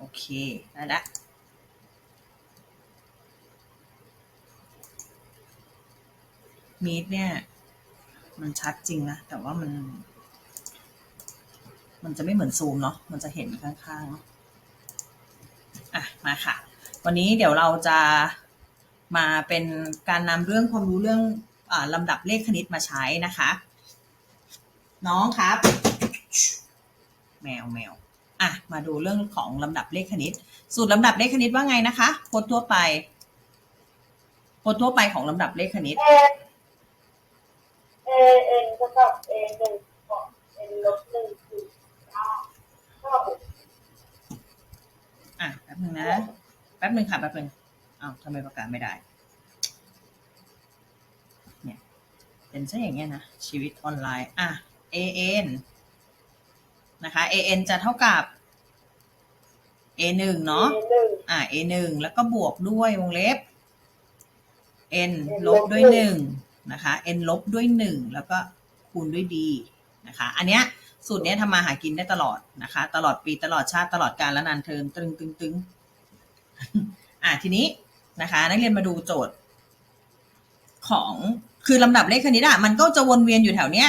โอเค ได้ละมีดเนี่ย มันชัดจริงนะ แต่ว่ามัน มันจะไม่เหมือนซูมเนาะมันจะเห็นข้างๆเนาะอะ มาค่ะ วันนี้เดี๋ยวเราจะมาเป็นการนำเรื่องความรู้เรื่องอลำดับเลขคณิตมาใช้นะคะ น้องครับ แมวแมว อะมาดูเรื่องของลำดับเลขคณิต สูตรลำดับเลขคณิตว่าไงนะคะโพจน์ทั่วไปโพจน์ทั่วไปของลำดับเลขคณิตเอเอเอ็นเท่ากับเอหนึ่งบวกเอ็นลบหนึ่งคูณเก้าเท่ากับอะแป๊บหนึ่งนะแป๊บหนึ่งค่ะแป๊บหนึ่งอ้าวทำไมประกาศไม่ได้ เนี่ยเป็นซะอย่างเงี้ยนะ ชีวิตออนไลน์ อะ an นะคะ an จะเท่ากับ a หนึ่งเนาะเอหนึ่งอ่า a หนึ่งแล้วก็บวกด้วยวงเล็บ n ลบด้วยหนึ่งนะคะ n ลบด้วยหนึ่งแล้วก็คูณด้วย d นะคะ อันเนี้ยสูตรเนี้ยทำมาหากินได้ตลอดนะคะ ตลอดปีตลอดชาติตลอดกาลและนานเทอมตึงตึงตึงอ่าทีนี้นะคะ นักเรียนมาดูโจทย์ ของคือลำดับเลขคณิตอะมันก็จะวนเวียนอยู่แถวเนี้ย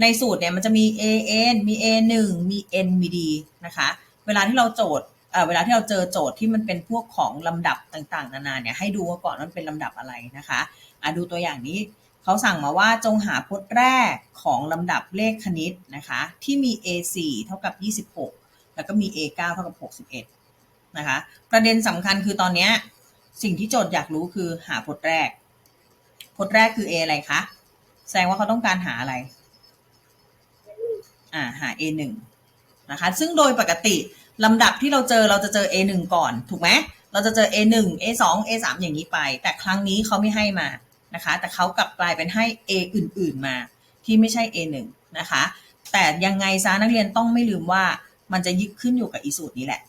ในสูตรเนี่ยมันจะมี a n มี a 1มี n มี d นะคะ เวลาที่เราโจทย์ เวลาที่เราเจอโจทย์ที่มันเป็นพวกของลำดับต่างๆ นานาเนี่ยให้ดูว่าก่อนว่ามันเป็นลำดับอะไรนะคะอะดูตัวอย่างนี้เขาสั่งมาว่าจงหาพจน์แรกของลำดับเลขคณิตนะคะที่มี a 4เท่ากับ 26 แล้วก็มี a 9เท่ากับ 61นะคะประเด็นสำคัญคือตอนนี้สิ่งที่โจทย์อยากรู้คือหาพจน์แรก พจน์แรกคือ a อะไรคะแสดงว่าเขาต้องการหาอะไรอ่าหา a หนึ่งนะคะซึ่งโดยปกติ ลำดับที่เราเจอเราจะเจอ a หนึ่งก่อน ถูกไหมเราจะเจอ a หนึ่ง a สอง a สามอย่างนี้ไป แต่ครั้งนี้เขาไม่ให้มานะคะ แต่เขากลับกลายเป็นให้ a อื่น ๆมา ที่ไม่ใช่ a หนึ่งนะคะ แต่ยังไงซะนักเรียนต้องไม่ลืมว่ามันจะยึดขึ้นอยู่กับอีสูตรนี้แหละ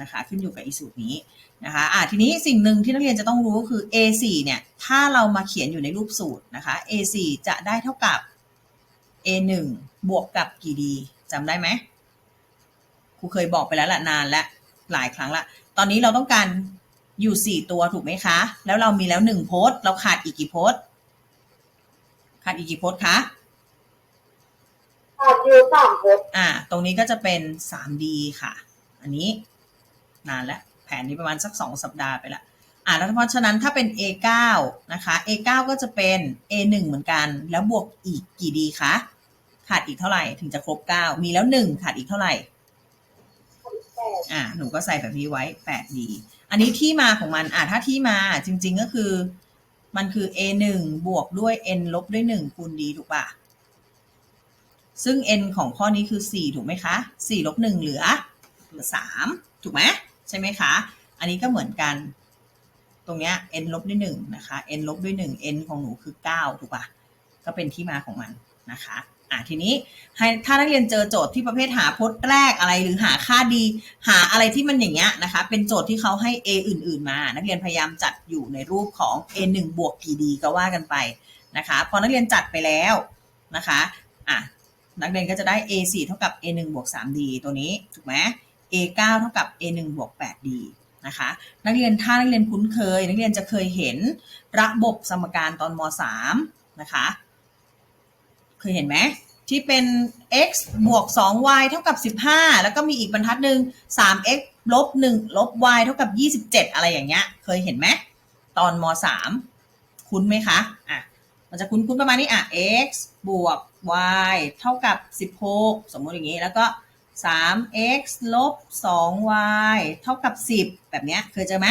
นะคะ ขึ้นอยู่กับอีสูตรนี้นะคะอ่าทีนี้สิ่งหนึ่งที่นักเรียนจะต้องรู้ก็คือ a 4 เนี่ย ถ้าเรามาเขียนอยู่ในรูปสูตรนะคะ a 4 จะได้เท่ากับ a 1 บวกกับกี่ดีจำได้ไหม ครูเคยบอกไปแล้วละนานและหลายครั้งละตอนนี้เราต้องการอยู่สี่ตัวถูกไหมคะ แล้วเรามีแล้วหนึ่งโพสต์เราขาดอีกกี่โพสต์ขาดอีกกี่โพสต์คะขาดอยู่สามพจน์อ่า ตรงนี้ก็จะเป็น 3D ค่ะ อันนี้นานแล้วแผนนี้ประมาณสัก2สัปดาห์ไปละอ่าแล้วเพราะฉะนั้นถ้าเป็น A9 นะคะ A9 ก็จะเป็น A1 เหมือนกัน แล้วบวกอีกกี่ดีคะขาดอีกเท่าไหร่ถึงจะครบ 9 มีแล้ว 1 ขาดอีกเท่าไหร่แปด อ่าหนูก็ใส่แบบนี้ไว้ 8D อันนี้ที่มาของมันอ่าถ้าที่มาจริง ๆก็คือ มันคือ A1 บวกด้วย n ลบด้วย1คูณ d ถูกปะซึ่ง n ของข้อนี้คือ 4 ถูกไหมคะ4ลบ1เหลือเหลือ3ถูกไหมใช่ไหมคะ อันนี้ก็เหมือนกัน ตรงเนี้ย n ลบด้วย1นะคะ n ลบด้วย1 n ของหนูคือ 9 ถูกปะก็เป็นที่มาของมันนะคะ อะทีนี้ให้ถ้านักเรียนเจอโจทย์ที่ประเภทหาพจน์แรกอะไรหรือหาค่าดี หาอะไรที่มันอย่างเงี้ยนะคะ เป็นโจทย์ที่เขาให้ a อื่น ๆ มา นักเรียนพยายามจัดอยู่ในรูปของ a 1บวกกี่ดีก็ว่ากันไปนะคะพอนักเรียนจัดไปแล้วนะคะอะนักเรียนก็จะได้ a 4เท่ากับ a 1บวก 3d ตัวนี้ถูกไหม a 9เท่ากับ a 1บวก 8d นะคะนักเรียนถ้านักเรียนคุ้นเคย นักเรียนจะเคยเห็นระบบสมการตอนม 3 นะคะ เคยเห็นไหมที่เป็น x บวก 2y เท่ากับ 15 แล้วก็มีอีกบรรทัดหนึ่ง 3x ลบ 1 ลบ y เท่ากับ 27 อะไรอย่างเงี้ย เคยเห็นไหม ตอนม 3 คุ้นไหมคะ อะ มันจะคุ้นๆประมาณนี้ อะ x บวก y เท่ากับ 16 สมมติอย่างนี้ แล้วก็ 3x ลบ 2y เท่ากับ 10 แบบเนี้ย เคยเจอไหม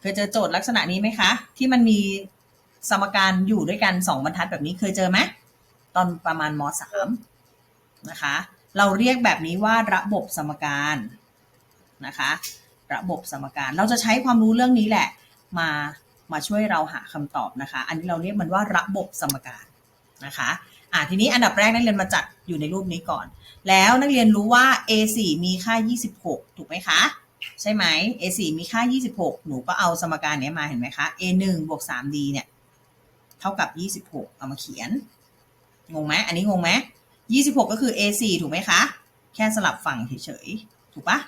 เคยเจอโจทย์ลักษณะนี้ไหมคะ ที่มันมีสมการอยู่ด้วยกัน 2 บรรทัดแบบนี้ เคยเจอไหม ตอนประมาณม3นะคะ เราเรียกแบบนี้ว่าระบบสมการนะคะ ระบบสมการ เราจะใช้ความรู้เรื่องนี้แหละ มามาช่วยเราหาคำตอบนะคะ อันนี้เราเรียกมันว่าระบบสมการนะคะอ่าทีนี้อันดับแรกนักเรียนมาจัดอยู่ในรูปนี้ก่อน แล้วนักเรียนรู้ว่า A4 มีค่า 26 ถูกไหมคะ ใช่ไหม A4 มีค่า 26 หนูก็เอาสมการเนี้ยมาเห็นไหมคะ A1 บวก 3D เนี่ย เท่ากับ 26 เอามาเขียน งงไหมอันนี้งงไหม26ก็คือ A4 ถูกไหมคะ แค่สลับฝั่งเฉยๆ ถูกปะ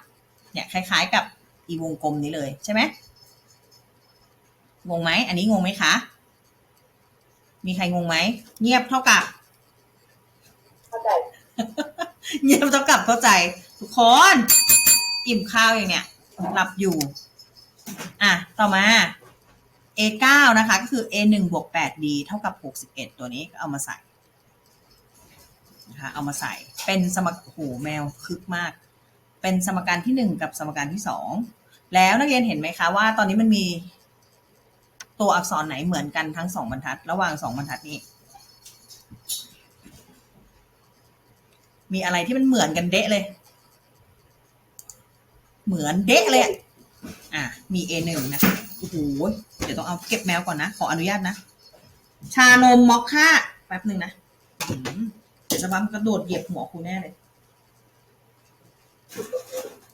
เนี่ยคล้ายๆกับอีวงกลมนี้เลยใช่ไหมงงไหมอันนี้งงไหมคะ มีใครงงไหม เงียบเท่ากับเข้าใจเงียบเท่ากับเข้าใจ ทุกคน อิ่มข้าวอย่างเนี้ยหลับอยู่ อะ ต่อมา A9 นะคะ ก็คือ A1 บวก 8D เท่ากับ 61 ตัวนี้ก็เอามาใส่ นะคะเอามาใส่เป็นสมการโอ้โหแมวคึกมาก เป็นสมการที่ 1 กับสมการที่ 2 แล้วนักเรียนเห็นไหมคะว่า ตอนนี้มันมีตัวอักษรไหนเหมือนกันทั้งสองบรรทัด ระหว่างสองบรรทัดนี้ มีอะไรที่มันเหมือนกันเดะเลย เหมือนเดะเลยอะอะมี A1 นะคะโอ้โหเดี๋ยวต้องเอาเก็บแมวก่อนนะ ขออนุญาตนะ ชานมมอคค่าแป๊บหนึ่งนะ เดี๋ยวจะบัมกระโดดเหยียบหัวครูแน่เลย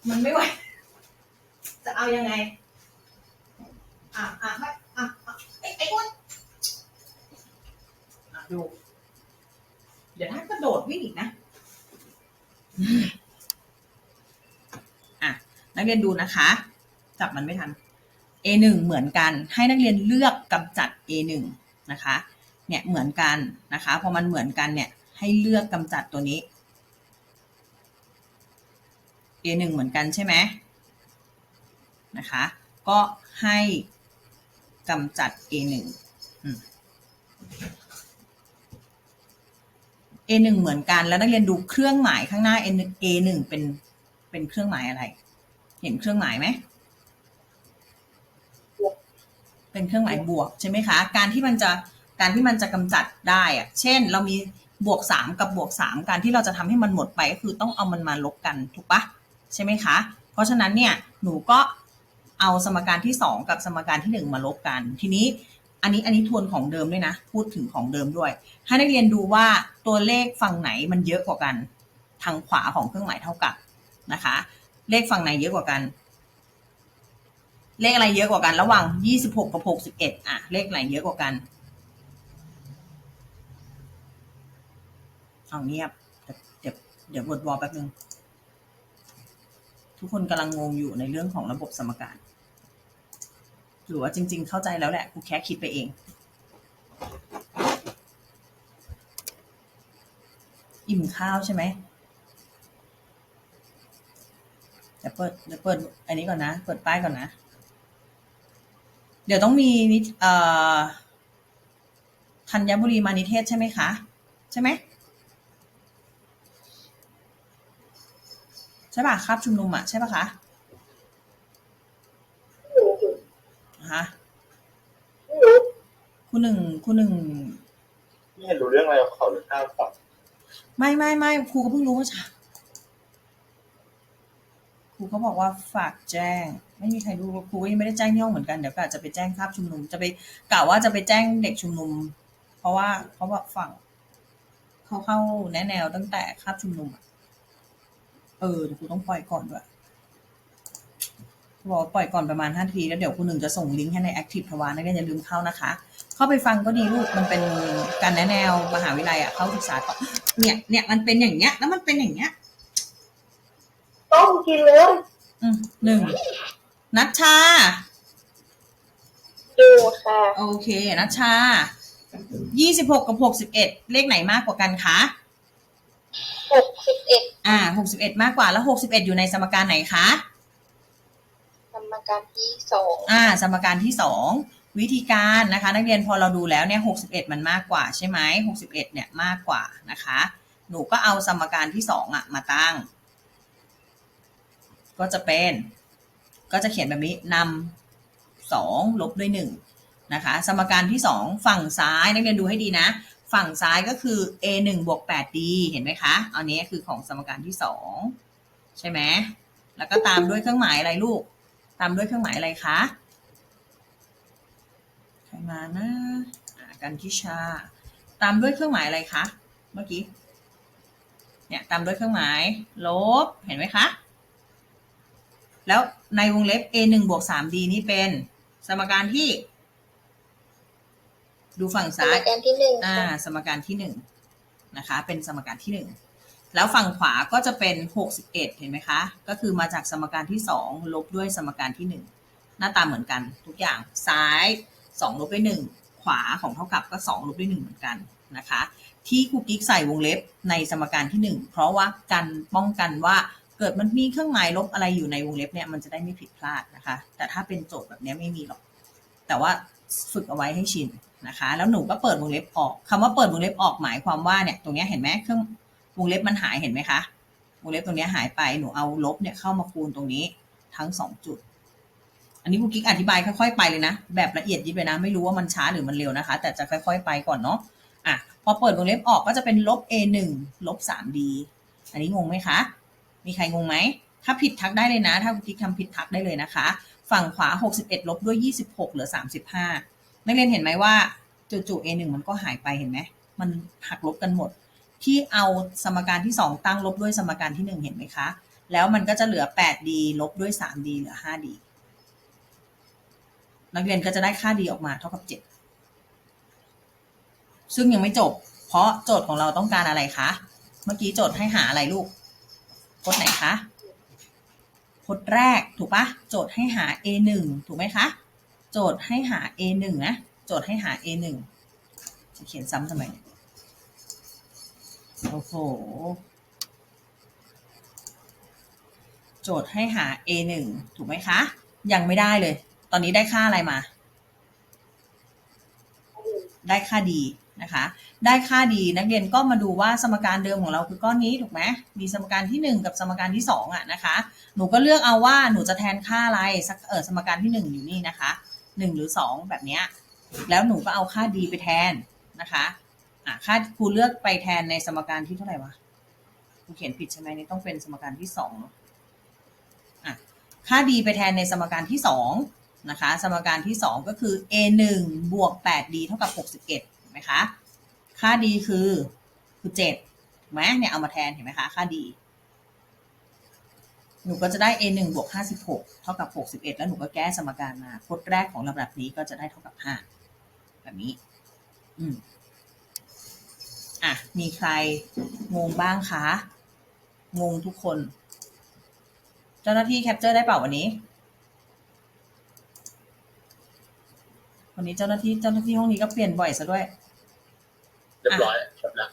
มันไม่ไหว จะเอายังไง อะอะไม่อะอะไอ้ไอ้คนอะดู เดี๋ยวถ้ากระโดดวิ่งอีกนะอะนักเรียนดูนะคะ จับมันไม่ทัน A1 เหมือนกัน ให้นักเรียนเลือกกำจัด A1 นะคะ เนี่ยเหมือนกันนะคะ พอมันเหมือนกันเนี่ย ให้เลือกกำจัดตัวนี้ A1 เหมือนกันใช่ไหมนะคะ ก็ให้กำจัด A1 A1 เหมือนกันแล้วนักเรียนดูเครื่องหมายข้างหน้า N A1 เป็นเป็นเครื่องหมายอะไร เห็นเครื่องหมายไหมเป็นเครื่องหมายบวกใช่ไหมคะ การที่มันจะการที่มันจะกำจัดได้อะเช่น เรามี บวกสามกับบวกสามการที่เราจะทำให้มันหมดไปก็คือต้องเอามันมาลบกันถูกปะใช่ไหมคะ เพราะฉะนั้นเนี่ยหนูก็เอาสมการที่สองกับสมการที่หนึ่งมาลบกัน ทีนี้อันนี้อันนี้ทวนของเดิมด้วยนะ พูดถึงของเดิมด้วย ให้นักเรียนดูว่าตัวเลขฝั่งไหนมันเยอะกว่ากัน ทางขวาของเครื่องหมายเท่ากับนะคะ เลขฝั่งไหนเยอะกว่ากัน เลขอะไรเยอะกว่ากัน ระหว่างยี่สิบหกกับหกสิบเอ็ดอะเลขไหนเยอะกว่ากัน เอาเงียบเดี๋ยวเดี๋ยวบทวอลแป๊บนึง ทุกคนกำลังงงอยู่ในเรื่องของระบบสมการหรือว่าจริง ๆ เข้าใจแล้วแหละครูแค่คิดไปเอง อิ่มข้าวใช่ไหมเดี๋ยวเปิดเดี๋ยวเปิดอันนี้ก่อนนะ เปิดป้ายก่อนนะ เดี๋ยวต้องมีนิเอ่อธัญบุรีมานิเทศใช่ไหมคะ ใช่ไหม ใช่ป่ะครับชุมนุมอะใช่ป่ะคะไม่รู้สิฮะไม่รู้คุณหนึ่งคุณหนึ่งไม่เห็นรู้เรื่องอะไรกับเขาหรือข้าวฝังไม่ไม่ไม่ครูก็เพิ่งรู้เมื่อเช้าครูเขาบอกว่าฝากแจ้ง ไม่มีใครรู้ครูก็ยังไม่ได้แจ้งที่ห้องเหมือนกันเดี๋ยวก็อาจจะไปแจ้งคาบชุมนุม จะไปกล่าวว่าจะไปแจ้งเด็กชุมนุม เพราะว่าเขาบอกฝั่งเขาเข้าแนะแนวตั้งแต่คาบชุมนุมอะเออเดี๋ยวครูต้องปล่อยก่อนด้วยบอกว่าปล่อยก่อนประมาณห้านาทีแล้วเดี๋ยวครูหนึ่งจะส่งลิงก์ให้ใน Active ทวารนักเรียนอย่าลืมเข้านะคะ เข้าไปฟังก็ดีลูกมันเป็นการแนะแนวมหาวิทยาลัยอะเข้าศึกษาต่อเนี่ยเนี่ยมันเป็นอย่างเงี้ย แล้วมันเป็นอย่างเงี้ยต้มกินเลยอืมหนึ่งนัชชาดูค่ะ โอเคนัชชายี่สิบหกกับหกสิบเอ็ดเลขไหนมากกว่ากันคะ หกสิบเอ็ดอ่าหกสิบเอ็ดมากกว่าแล้วหกสิบเอ็ดอยู่ในสมการไหนคะกรรมการที่สองอ่า สมการที่สองวิธีการนะคะ นักเรียนพอเราดูแล้วเนี่ยหกสิบเอ็ดมันมากกว่าใช่ไหมหกสิบเอ็ดเนี่ยมากกว่านะคะ หนูก็เอาสมการที่สองอะมาตั้ง ก็จะเป็น ก็จะเขียนแบบนี้นำสองลบด้วยหนึ่งนะคะ สมการที่สองฝั่งซ้ายนักเรียนดูให้ดีนะ ฝั่งซ้ายก็คือ a หนึ่งบวกแปด d เห็นไหมคะ อันนี้คือของสมการที่สองใช่ไหม แล้วก็ตามด้วยเครื่องหมายอะไรลูก ตามด้วยเครื่องหมายอะไรคะ ใครมานะอ่ากันทิชา ตามด้วยเครื่องหมายอะไรคะ เมื่อกี้ เนี่ยตามด้วยเครื่องหมาย ลบ เห็นไหมคะ แล้วในวงเล็บ a หนึ่งบวกสาม d นี่เป็นสมการที่ ดูฝั่งกรรซ้ามยการที่หนึ่งอ่าค่ะสมการที่หนึ่งนะคะ เป็นสมการที่หนึ่งแล้วฝั่งขวาก็จะเป็นหกสิบเอ็ดเห็นไหมคะ ก็คือมาจากสมการที่สองลบด้วยสมการที่หนึ่งหน้าตาเหมือนกันทุกอย่างซ้ายสองลบด้วยหนึ่งขวาของเท่ากับก็สองลบด้วยหนึ่งเหมือนกันนะคะ ที่ครูกิ๊กใส่วงเล็บในสมการที่หนึ่งเพราะว่ากันป้องกันว่าเกิดมันมีเครื่องหมายลบอะไรอยู่ในวงเล็บเนี่ยมันจะได้ไม่ผิดพลาดนะคะ แต่ถ้าเป็นโจทย์แบบเนี้ยไม่มีหรอก แต่ว่า ฝึกเอาไว้ให้ชินนะคะ แล้วหนูก็เปิดวงเล็บออกคำว่าเปิดวงเล็บออกหมายความว่าเนี่ยตรงนี้เห็นไหมเครื่องวงเล็บมันหายเห็นไหมคะวงเล็บตรงนี้หายไปหนูเอาลบเนี่ยเข้ามาคูณตรงนี้ทั้งสองจุด อันนี้ครูกิ๊กอธิบายค่อยๆไปเลยนะ แบบละเอียดยิบเลยนะ ไม่รู้ว่ามันช้าหรือมันเร็วนะคะ แต่จะค่อย ๆ ไปก่อนเนาะอะพอเปิดวงเล็บออกก็จะเป็นลบ a หนึ่งลบสาม d อันนี้งงไหมคะ มีใครงงไหม ถ้าผิดทักได้เลยนะ ถ้าครูกิ๊กทำผิดทักได้เลยนะคะ ฝั่งขวา 61 ลบด้วย 26 เหลือ 35 นักเรียนเห็นไหมว่าจู่ๆ a 1มันก็หายไปเห็นไหม มันหักลบกันหมดที่เอาสมการที่ 2 ตั้งลบด้วยสมการที่ 1 เห็นไหมคะ แล้วมันก็จะเหลือ 8d ลบด้วย 3d เหลือ 5d นักเรียนก็จะได้ค่า d ออกมาเท่ากับ 7 ซึ่งยังไม่จบ เพราะโจทย์ของเราต้องการอะไรคะ เมื่อกี้โจทย์ให้หาอะไรลูกพจน์ไหนคะ พจน์แรกถูกปะโจทย์ให้หา a หนึ่งถูกไหมคะ โจทย์ให้หา a หนึ่งนะโจทย์ให้หา a หนึ่งจะเขียนซ้ำทำไมโอ้โห โจทย์ให้หา a หนึ่งถูกไหมคะ ยังไม่ได้เลย ตอนนี้ได้ค่าอะไรมา ได้ค่าดี นะคะ ได้ค่าดีนักเรียนก็มาดูว่าสมการเดิมของเราคือก้อนนี้ถูกไหมมีสมการที่ 1 กับสมการที่ 2อะนะคะ หนูก็เลือกเอาว่าหนูจะแทนค่าอะไรสักเออสมการที่ 1 อยู่นี่นะคะ 1 หรือ 2 แบบนี้แล้วหนูก็เอาค่าดีไปแทนนะคะอะค่าครูเลือกไปแทนในสมการที่เท่าไหร่วะครูเขียนผิดใช่ไหมนี่ต้องเป็นสมการที่สองอะค่าดีไปแทนในสมการที่สองนะคะ สมการที่สองก็คือ a 1บวก 8d เท่ากับ 61 ไหมคะ ค่าดีคือคือเจ็ดถูกไหมเนี่ยเอามาแทนเห็นไหมคะ ค่าดี หนูก็จะได้ a หนึ่งบวกห้าสิบหกเท่ากับหกสิบเอ็ดแล้วหนูก็แก้สมการมาพจน์แรกของลำดับนี้ก็จะได้เท่ากับห้าแบบนี้ อืมอะ มีใครงงบ้างคะ งงทุกคน เจ้าหน้าที่แคปเจอร์ได้เปล่าวันนี้วันนี้เจ้าหน้าที่เจ้าหน้าที่ห้องนี้ก็เปลี่ยนบ่อยซะด้วย เรียบร้อยครับแล้ว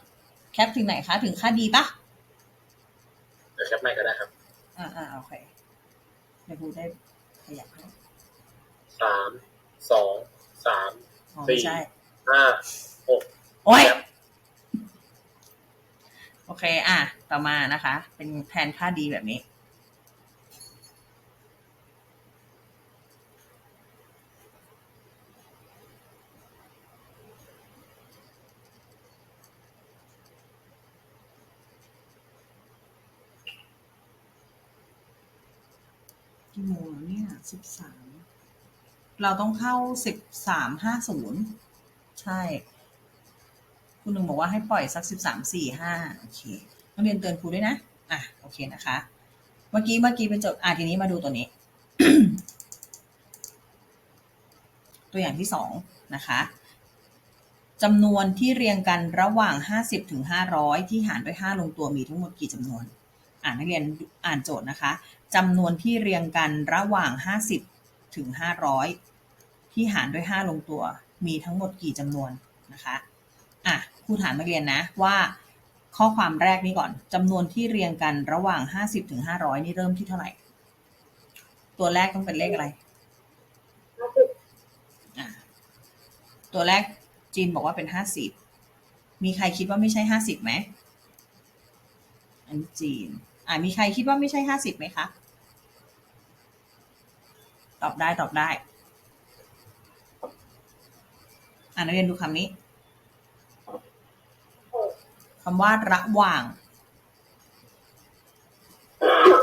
แคปถึงไหนคะ ถึงค่าดีปะเดี๋ยวแคปไม่ก็ได้ครับ อ่าอ่าโอเคเดี๋ยวครูได้ขยับให้สามสองสามอ๋อสี่ใช่ห้าหกโอ้ยแคปโอเค อะ ต่อมานะคะ เป็นแทนค่าดีแบบนี้ กี่โมงแล้วเนี่ย สิบสามเราต้องเข้าสิบสามห้าศูนย์ใช่ คุณหนึ่งบอกว่าให้ปล่อยสักสิบสามสี่ห้าโอเคนักเรียนเตือนครูด้วยนะ อะ โอเคนะคะ เมื่อกี้เมื่อกี้เป็นโจทย์อะทีนี้มาดูตัวนี้ ตัวอย่างที่สองนะคะจำนวนที่เรียงกันระหว่าง 50ถึง500 ที่หารด้วย 5 ลงตัวมีทั้งหมดกี่จำนวน อ่านนักเรียนอ่านโจทย์นะคะ จำนวนที่เรียงกันระหว่าง50ถึง500ที่หารด้วย 5 ลงตัว มีทั้งหมดกี่จำนวนนะคะอะครูถามนักเรียนนะว่า ข้อความแรกนี้ก่อนจำนวนที่เรียงกันระหว่าง 50ถึง500 นี่เริ่มที่เท่าไหร่ ตัวแรกต้องเป็นเลขอะไรห้าสิบอะตัวแรกจีนบอกว่าเป็น 50 มีใครคิดว่าไม่ใช่ 50ไหมอันนี้จีนอะมีใครคิดว่าไม่ใช่ 50ไหมคะ ตอบได้ตอบได้ อ่านนักเรียนดูคำนี้คำว่าระหว่าง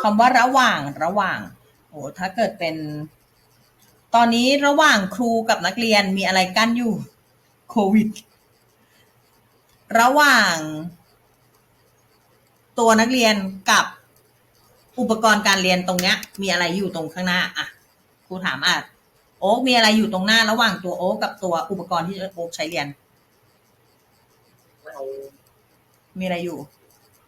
คำว่าระหว่างระหว่างโอ้ถ้าเกิดเป็น ตอนนี้ระหว่างครูกับนักเรียนมีอะไรกั้นอยู่โควิด ระหว่าง ตัวนักเรียนกับอุปกรณ์การเรียนตรงเนี้ย มีอะไรอยู่ตรงข้างหน้า อะ ครูถามอะโอ๊กมีอะไรอยู่ตรงหน้าระหว่างตัวโอ๊กกับตัวอุปกรณ์ที่โอ๊กใช้เรียน ไม่เอามีอะไรอยู่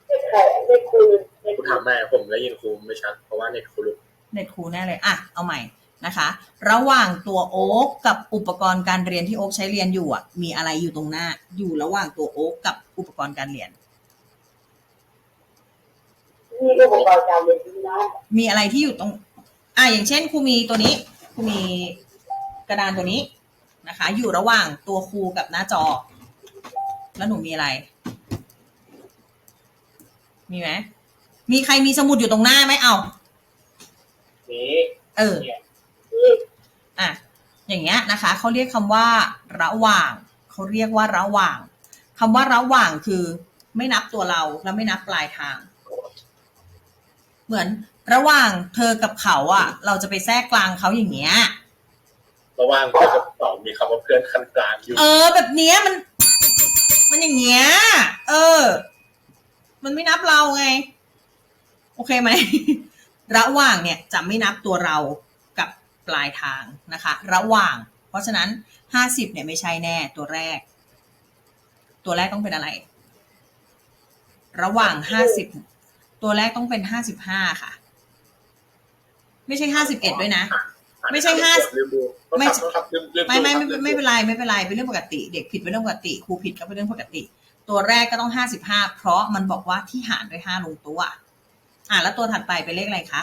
เจ็ดใครไม่คุยไม่ครูคุย ถามแม่ผมได้ยินครูไม่ชัดเพราะว่าเน็ตครูหลุดเน็ตครูแน่เลยอะเอาใหม่นะคะ ระหว่างตัวโอ๊กกับอุปกรณ์การเรียนที่โอ๊กใช้เรียนอยู่อะ มีอะไรอยู่ตรงหน้า อยู่ระหว่างตัวโอ๊กกับอุปกรณ์การเรียนนี่ก็ผมบอกการเรียนที่นั่นมีอะไรที่อยู่ตรง อะอย่างเช่นครูมีตัวนี้ครูมีกระดานตัวนี้นะคะ อยู่ระหว่างตัวครูกับหน้าจอ แล้วหนูมีอะไร มีไหมมีใครมีสมุดอยู่ตรงหน้าไหมเอานี้เออเนี่ยนี่อะอย่างเงี้ยนะคะเขาเรียกคำว่า ระหว่างเขาเรียกว่าระหว่างคำว่าระหว่างคือ ไม่นับตัวเราแล้วไม่นับปลายทาง เหมือน ระหว่างเธอกับเขาอะ เราจะไปแทรกกลางเขาอย่างเงี้ย ระหว่างเพื่อนกับสองมีคำว่าเพื่อนคันกลางอยู่ เออ แบบเนี้ยมัน มันอย่างเงี้ย เออ มันไม่นับเราไง โอเคไหม ระหว่างเนี่ยจะไม่นับตัวเรากับปลายทางนะคะ ระหว่าง เพราะฉะนั้นห้าสิบเนี่ยไม่ใช่แน่ตัวแรก ตัวแรกต้องเป็นอะไร ระหว่างห้าสิบตัวแรกต้องเป็นห้าสิบห้าค่ะ ไม่ใช่ห้าสิบเอ็ดด้วยนะ ไม่ใช่ห้าลืมดูไม่ไม่ใช่ครับลืมลืมไม่ไม่ดูไม่ครับไม่เป็นไรไม่เป็นไรเป็นเรื่องปกติ เด็กผิดเป็นเรื่องปกติครูผิดก็เป็นเรื่องปกติ ตัวแรกก็ต้องห้าสิบห้าเพราะมันบอกว่าที่หารด้วยห้าลงตัว อ่าแล้วตัวถัดไปเป็นเลขอะไรคะ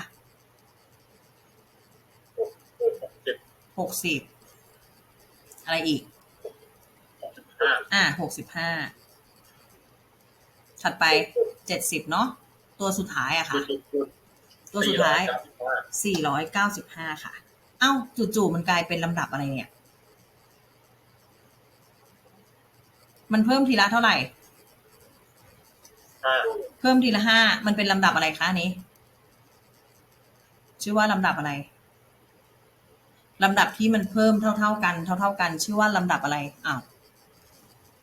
หกสิบอะไรอีกห้าอ่าหกสิบห้าถัดไปเจ็ดสิบเนาะตัวสุดท้ายอะจุค่ะดจุดจุด ตัวสุดท้ายสี่ร้อเก้สิบห้สี่ร้อยเก้าสิบห้าค่ะ เอ้า จู่ๆ มันกลายเป็นลำดับอะไรเนี่ย มันเพิ่มทีละเท่าไหร่ห้าเพิ่มทีละห้า มันเป็นลำดับอะไรคะอันนี้ ชื่อว่าลำดับอะไร ลำดับที่มันเพิ่มเท่า ๆ กัน เท่า ๆ กัน ชื่อว่าลำดับอะไร อ้าว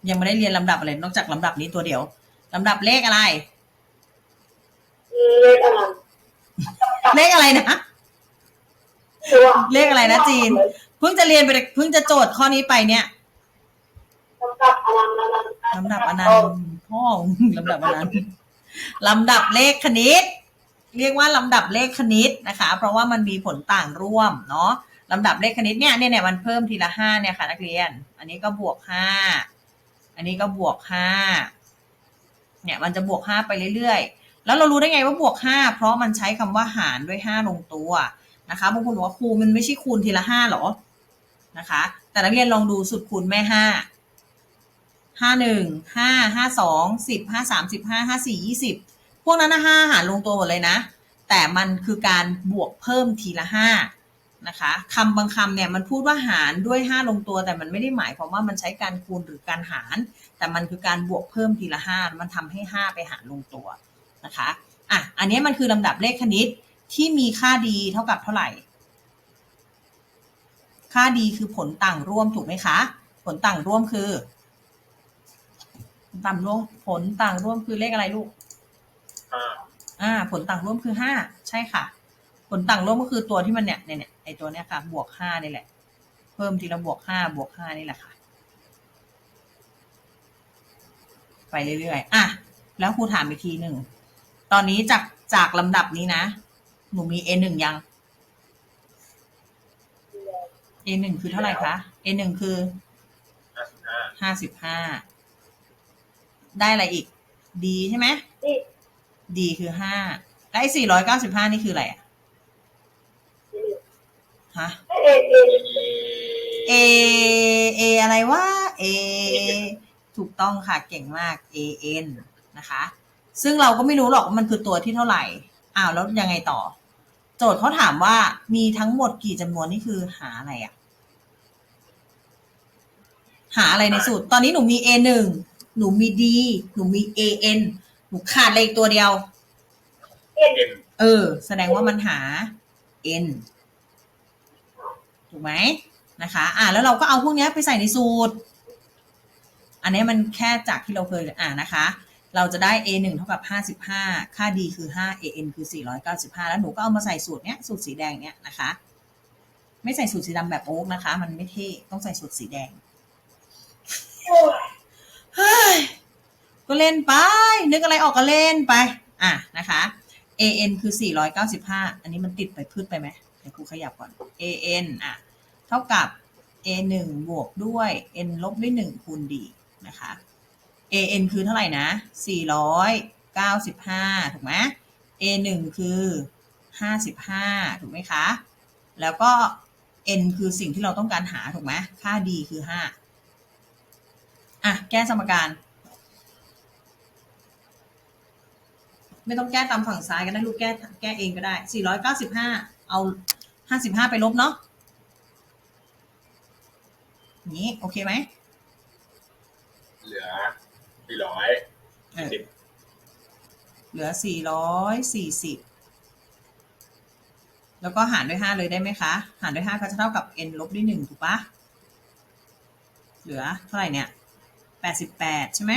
ยังไม่ได้เรียนลำดับอะไร นอกจากลำดับนี้ตัวเดียว ลำดับเลขอะไร เลขอะไร เลขอะไรนะเลขอะไรนะจีน เพิ่งจะเรียนไปเพิ่งจะโจทย์ข้อนี้ไปเนี่ยลำดับอนันต์อนันต์ลำดับอนันต์พ่อมึงลำดับอนันต์ลำดับเลขคณิต เรียกว่าลำดับเลขคณิตนะคะ เพราะว่ามันมีผลต่างร่วมเนาะลำดับเลขคณิตเนี่ยเนี่ยเนี่ยมันเพิ่มทีละห้าเนี่ยค่ะนักเรียน อันนี้ก็บวกห้าอันนี้ก็บวกห้าเนี่ยมันจะบวกห้าไปเรื่อยๆ แล้วเรารู้ได้ไงว่าบวกห้าเพราะมันใช้คำว่าหารด้วยห้าลงตัวนะคะบางคนบอกว่าครูมันไม่ใช่คูณทีละห้าหรอนะคะ แต่นักเรียนลองดูสุดคูณแม่ห้าห้าหนึ่งห้าห้าสองสิบห้าสามสิบห้าห้าสี่ยี่สิบพวกนั้นนะห้าหารลงตัวหมดเลยนะ แต่มันคือการบวกเพิ่มทีละห้านะคะคำบางคำเนี่ยมันพูดว่าหารด้วยห้าลงตัว แต่มันไม่ได้หมายความว่ามันใช้การคูณหรือการหาร แต่มันคือการบวกเพิ่มทีละห้ามันทำให้ห้าไปหารลงตัว นะคะอะอันนี้มันคือลำดับเลขคณิตที่มีค่าดีเท่ากับเท่าไหร่ ค่าดีคือผลต่างร่วมถูกไหมคะ ผลต่างร่วมคือผลต่างร่วมผลต่างร่วมคือเลขอะไรลูกห้าอ่า ผลต่างร่วมคือห้าใช่ค่ะ ผลต่างร่วมก็คือตัวที่มันเนี่ยเนี่ยเนี่ยไอตัวเนี้ยค่ะ บวกห้านี่แหละ เพิ่มทีละบวกห้าบวกห้านี่แหละค่ะ ไปเรื่อยๆอะแล้วครูถามอีกทีหนึ่ง ตอนนี้จากจากลำดับนี้นะ หนูมี A หนึ่งยัง A หนึ่งคือเท่าไหร่คะ A หนึ่งคือห้าสิบห้าห้าสิบห้าได้อะไรอีกดีใช่ไหมนี่ดีคือห้าแล้วไอ้สี่ร้อยเก้าสิบห้านี่คืออะไรอะฮะเอเอ A A อะไรวะ A ถูกต้องค่ะ เก่งมาก A N นะคะ ซึ่งเราก็ไม่รู้หรอกว่ามันคือตัวที่เท่าไหร่ อ้าวแล้วยังไงต่อ โจทย์เขาถามว่ามีทั้งหมดกี่จำนวนนี่คือหาอะไรอะหาอะไรในสูตร ตอนนี้หนูมี A หนึ่งหนูมี D หนูมี A N หนูขาดอะไรอีกตัวเดียวเอ็นเอ็นเออ แสดงว่ามันหา n ถูกไหมนะคะ อ่าแล้วเราก็เอาพวกเนี้ยไปใส่ในสูตร อันนี้มันแค่จากที่เราเคยอ่านนะคะ เราจะได้ a 1เท่ากับ 55 ค่า d คือ 5 a n คือ 495 แล้วหนูก็เอามาใส่สูตรเนี้ย สูตรสีแดงเนี้ยนะคะ ไม่ใส่สูตรสีดำแบบโอ๊กนะคะ มันไม่เท่ ต้องใส่สูตรสีแดง เฮ้ย ก็เล่นไป นึกอะไรออกก็เล่นไป อะนะคะ an คือ 495 อันนี้มันติดไปพืชไปไหมเดี๋ยวครูขยับก่อน an อะ เท่ากับ a 1บวกด้วย n ลบด้วย 1 คูณ d นะคะ an คือเท่าไหร่นะ495 ถูกไหม a 1คือ 55 ถูกไหมคะ แล้วก็ n คือสิ่งที่เราต้องการหาถูกไหมค่า d คือ 5 อะ แก้สมการ ไม่ต้องแก้ตามฝั่งซ้ายก็ได้ลูกแก้แก้เองก็ได้ 495 เอา 55 ไปลบเนาะนี้ โอเคไหมเหลือ สี่ร้อยเออสิบเหลือ440แล้วก็หารด้วย5เลยได้ไหมคะ หารด้วย5ก็จะเท่ากับ n ลบด้วย1ถูกปะเหลือเท่าไหร่เนี่ย88ใช่ไหม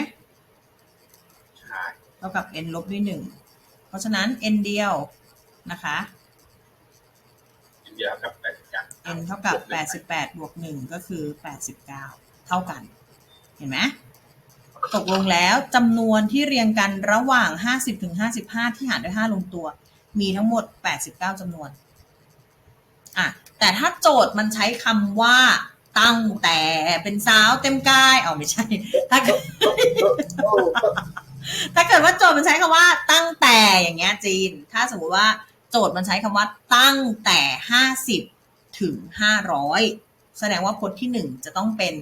ใช่เท่ากับ n ลบด้วย1เพราะฉะนั้น n เดียวนะคะอินเดียกับแปดสิบกัน n เท่ากับ88บวก1ก็คือ89เท่ากัน เห็นไหม ตกลงแล้วจำนวนที่เรียงกันระหว่าง 50ถึง55 ที่หารด้วย 5 ลงตัว มีทั้งหมด 89จำนวนอะแต่ถ้าโจทย์มันใช้คำว่าตั้งแต่เป็นสาวเต็มกายเอาไม่ใช่ ถ้าเกิดถ้าเกิดว่าโจทย์มันใช้คำว่าตั้งแต่อย่างเงี้ยจีน ถ้าสมมติว่าโจทย์มันใช้คำว่าตั้งแต่ห้าสิบถึงห้าร้อยแสดงว่าพจน์ที่หนึ่งจะต้องเป็น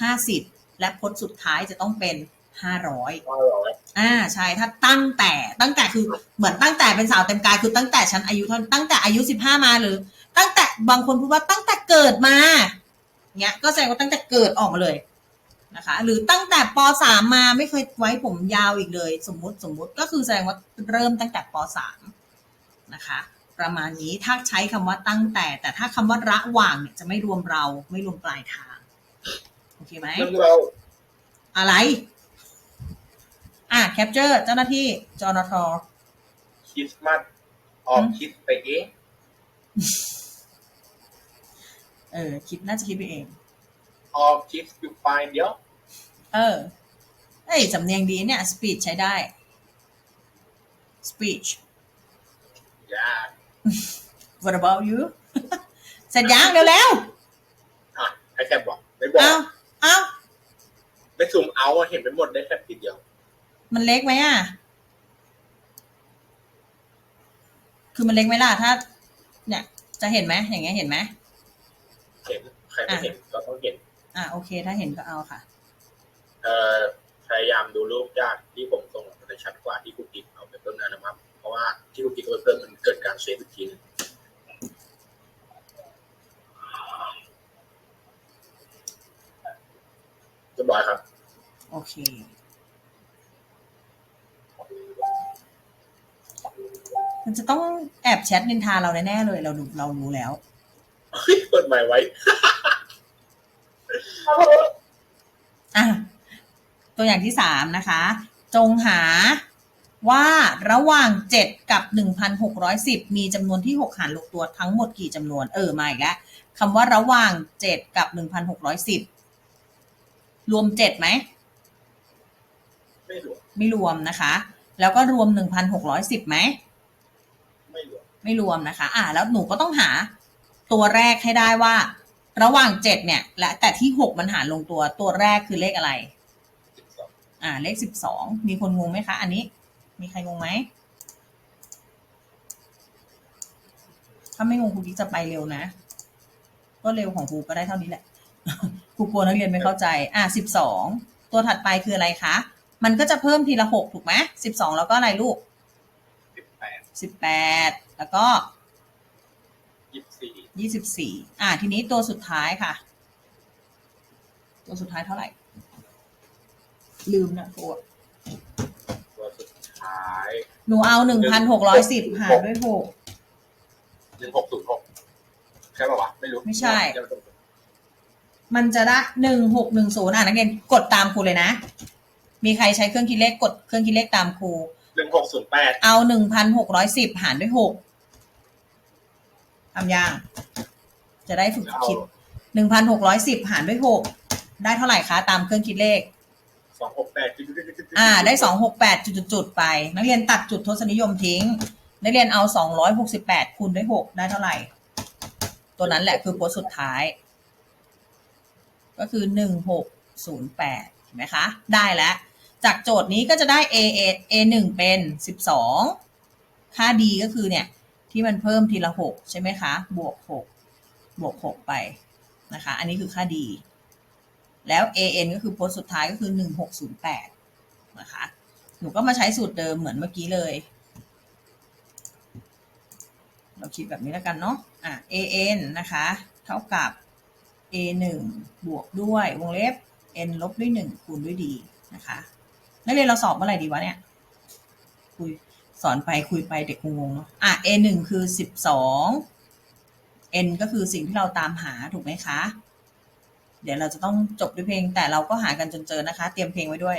ห้าสิบและพจน์สุดท้ายจะต้องเป็น ห้าร้อยห้าร้อยอ่าใช่ถ้าตั้งแต่ตั้งแต่คือเหมือนตั้งแต่เป็นสาวเต็มกายคือตั้งแต่ฉันอายุเท่าตั้งแต่อายุสิบห้ามาหรือ ตั้งแต่บางคนพูดว่าตั้งแต่เกิดมาเงี้ยก็แสดงว่าตั้งแต่เกิดออกมาเลยนะคะ หรือตั้งแต่ปสามมาไม่เคยไว้ผมยาวอีกเลย สมมุติสมมุติก็คือแสดงว่าเริ่มตั้งแต่ปสามนะคะประมาณนี้ถ้าใช้คำว่าตั้งแต่ แต่ถ้าคำว่าระหว่างเนี่ยจะไม่รวมเราไม่รวมปลายทาง โอเคไหมเรื่องเราอะไร อะแคปเจอร์เจ้าหน้าที่จอนทคริสต์มาสออกคิดไปเองเออ คิดน่าจะคิดไปเอง ออกคิดอยู่ไฟล์เดียว เออเอ้ยสำเนียงดีเนี่ย speech ใช้ได้ speech อย่า what about you เสร็จยังเร็วอะให้แค่บอกไม่บๆอก เอาเอา ไม่ซูมเอาอะเห็นไปหมดได้แค่ทีเดียว มันเล็กไหมอะ คือมันเล็กไหมล่ะ ถ้า เนี่ย จะเห็นไหมอย่างเงี้ยเห็นไหมเห็นใครไม่เห็นก็ต้องเห็น อะโอเค ถ้าเห็นก็เอาค่ะ เอ่อพยายามดูรูปจากที่ผมส่งมันจะชัดกว่าที่คุกกิ๊กเอาไปเพิ่มนะครับ เพราะว่าที่คุกกิ๊กเอาไปเพิ่มมันเกิดการเซฟอีกทีหนึงเรียบร้อยครับ โอเค มันจะต้องแอบแชทนินทาเราแน่ๆเลย เราดูเรารู้แล้วเปิดไมค์ไว้ครับผมอะ ตัวอย่างที่สามนะคะ จงหาว่าระหว่างเจ็ดกับหนึ่งพันหกร้อยสิบมีจำนวนที่หกหารลงตัวทั้งหมดกี่จำนวน เออ มาอีกแล้วคำว่าระหว่างเจ็ดกับหนึ่งพันหกร้อยสิบรวมเจ็ดไหม ไม่รวม ไม่รวมนะคะ แล้วก็รวมหนึ่งพันหกร้อยสิบไหมไม่รวมไม่รวมนะคะ อ่า แล้วหนูก็ต้องหาตัวแรกให้ได้ว่า ระหว่างเจ็ดเนี่ย และแต่ที่หกมันหารลงตัวตัวแรกคือเลขอะไร สิบสองอ่า เลขสิบสองมีคนงงไหมคะ อันนี้ มีใครงงไหมถ้าไม่งงครูกิ๊กจะไปเร็วนะ ก็เร็วของครูก็ได้เท่านี้แหละ ครูกลัวนักเรียนไม่เข้าใจ อ่าสิบสองตัวถัดไปคืออะไรคะ มันก็จะเพิ่มทีละหกถูกไหมสิบสองแล้วก็อะไรลูก สิบแปดแล้วก็ยี่สิบสี่ยี่สิบสี่อ่าทีนี้ตัวสุดท้ายค่ะ ตัวสุดท้ายเท่าไหร่ ลืมนะครูตัวสุดท้ายหนูเอาหนึ่งพันหกร้อยสิบหารด้วยหกหนึ่งหกศูนย์หกใช่ป่าวะไม่รู้ไม่ใช่ มันจะได้หนึ่งหกหนึ่งศูนย์อะนักเรียนกดตามครูเลยนะ มีใครใช้เครื่องคิดเลขกดเครื่องคิดเลขตามครู หนึ่งหกศูนย์แปดเอาหนึ่งพันหกร้อยสิบหารด้วยหกทำยังจะได้ฝึกเอาคิดหนึ่งพันหกร้อยสิบหารด้วยหกได้เท่าไหร่คะตามเครื่องคิดเลขสองหกแปดอ่า ได้สองหกแปดจุดๆๆไป นักเรียนตัดจุดทศนิยมทิ้ง นักเรียนเอาสองร้อยหกสิบแปดคูณด้วยหกได้เท่าไหร่ ตัวนั้นแหละคือโพสต์สุดท้าย ก็คือหนึ่งหกศูนย์แปดเห็นไหมคะ ได้แล้ว จากโจทย์นี้ก็จะได้ a a a หนึ่งเป็นสิบสองค่า d ก็คือเนี่ย ที่มันเพิ่มทีละหกใช่ไหมคะ บวกหกบวกหกไปนะคะ อันนี้คือค่า d แล้ว an ก็คือโพสต์สุดท้ายก็คือหนึ่งหกศูนย์แปดนะคะ หนูก็มาใช้สูตรเดิมเหมือนเมื่อกี้เลย เราคิดแบบนี้แล้วกันเนาะอะ an นะคะ เท่ากับ a 1บวกด้วยวงเล็บ n ลบด้วย 1 คูณด้วย d นะคะ นักเรียนเราสอบเมื่อไหร่ดีวะเนี่ยคุยสอนไปคุยไปเด็กคงงงเนาะอะ a 1คือ12 n ก็คือสิ่งที่เราตามหาถูกไหมคะ เดี๋ยวเราจะต้องจบด้วยเพลง แต่เราก็หากันจนเจอนะคะ เตรียมเพลงไว้ด้วย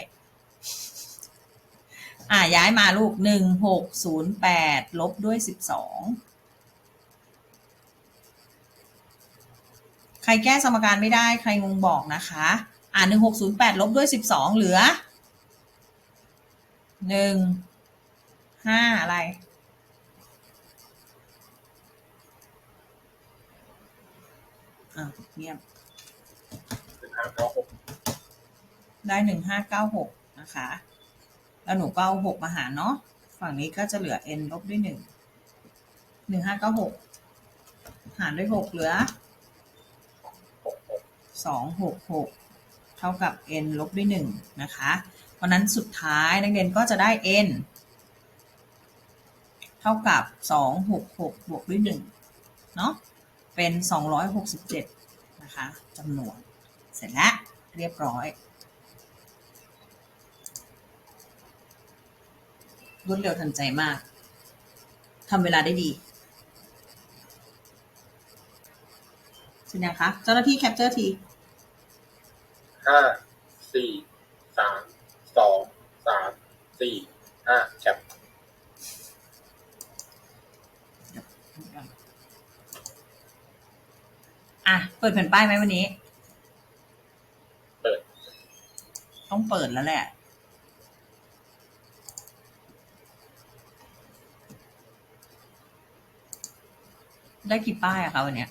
อะย้ายมาลูก1608ลบด้วย12ใครแก้สมการไม่ได้ใครงงบอกนะคะ อ่าหนึ่งหกศูนย์แปดลบด้วยสิบสองเหลือ หนึ่งห้าอะไรอะเงียบหนึ่งห้าเก้าหกได้หนึ่งห้าเก้าหกนะคะ แล้วหนูก็เอาหกมาหารเนาะฝั่งนี้ก็จะเหลือ n ลบด้วยหนึ่งหนึ่งห้าเก้าหกหารด้วยหกเหลือสองหกหกเท่ากับ n ลบด้วยหนึ่งนะคะ เพราะนั้นสุดท้ายนักเรียนก็จะได้ n เท่ากับสองหกหกบวกด้วยหนึ่งเนาะเป็นสองร้อยหกสิบเจ็ดนะคะจำนวน เสร็จแล้ว เรียบร้อยรวดเร็วทันใจมากทำเวลาได้ดีใช่ไหมคะ เจ้าหน้าที่แคปเจอร์ทีห้าสี่สาม สองสามสี่ห้าแคปอะ เปิดแผ่นป้ายไหมวันนี้ เปิด ต้องเปิดแล้วแหละ ได้กี่ป้ายอะคะวันเนี้ย